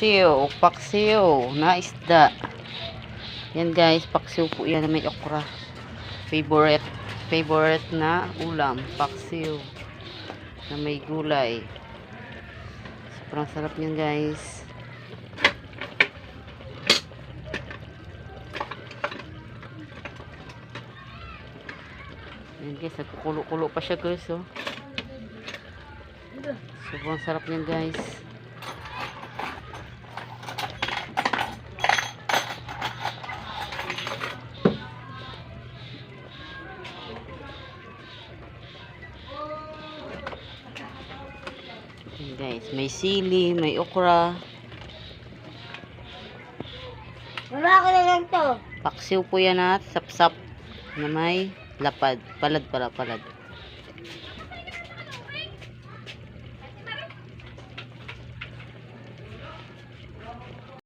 Paksiw, paksiw na isda. Yan guys, paksiw po yan may okra. Favorite, favorite na ulam, paksiw na may gulay. Sobrang sarap niyan guys. Yan guys, nagkukulo-kulo pa siya guys oh. Sobrang sarap niyan guys. guys. May sili may okra. Wala ko na lang to. Paksiw po yan at sapsap na may lapad. Palad pala palad.